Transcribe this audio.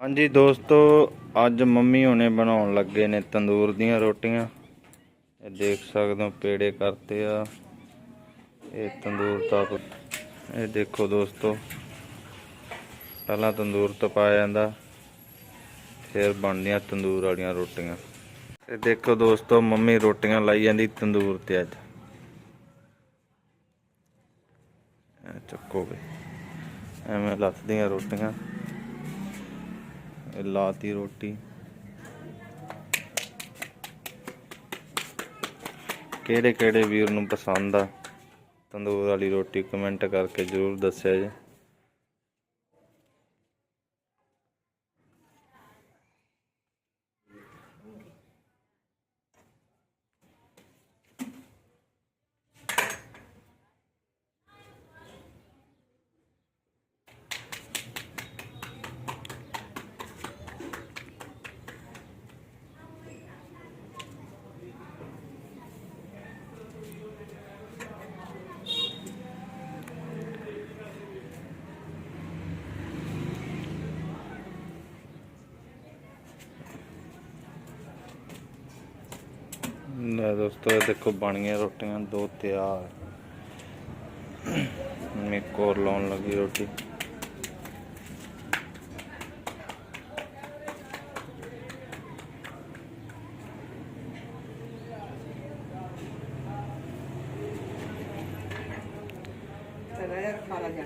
ਹਾਂਜੀ ਦੋਸਤੋ, ਅੱਜ ਮੰਮੀ ਹੁਣੇ ਬਣਾਉਣ ਲੱਗੇ ਨੇ ਤੰਦੂਰ ਦੀਆਂ ਰੋਟੀਆਂ। ਇਹ ਦੇਖ ਸਕਦੇ ਹੋ, ਪੇੜੇ ਕਰਤੇ ਆ। ਇਹ ਤੰਦੂਰ ਤਪ ਇਹ ਦੇਖੋ ਦੋਸਤੋ, ਪਹਿਲਾਂ ਤੰਦੂਰ ਤਪਾਇਆ ਜਾਂਦਾ, ਫਿਰ ਬਣਦੀਆਂ ਤੰਦੂਰ ਵਾਲੀਆਂ ਰੋਟੀਆਂ। ਇਹ ਦੇਖੋ ਦੋਸਤੋ, ਮੰਮੀ ਰੋਟੀਆਂ ਲਾਈ ਜਾਂਦੀ ਤੰਦੂਰ ਤੇ ਅੱਜ। ਚੱਕੋ ਵੀ, ਐਵੇਂ ਲੱਥਦੀਆਂ ਰੋਟੀਆਂ। ਲਾਤੀ ਰੋਟੀ। ਕਿਹੜੇ ਕਿਹੜੇ ਵੀਰ ਨੂੰ ਪਸੰਦ ਆ? ਤੰਦੂਰ ਵਾਲੀ ਰੋਟੀ ਕਮੈਂਟ ਕਰਕੇ ਜਰੂਰ ਦੱਸਿਆ ਜੀ। ਲੈ ਦੋਸਤੋ, ਇਹ ਦੇਖੋ ਬਣ ਗਈਆਂ ਰੋਟੀਆਂ, ਦੋ ਤਿਆਰ। ਮੈਂ ਕੋਰ ਲਾਉਣ ਲੱਗੀ ਰੋਟੀ। ਚਲਾ ਯਾਰ, ਖਾ ਲਾ ਜਾ।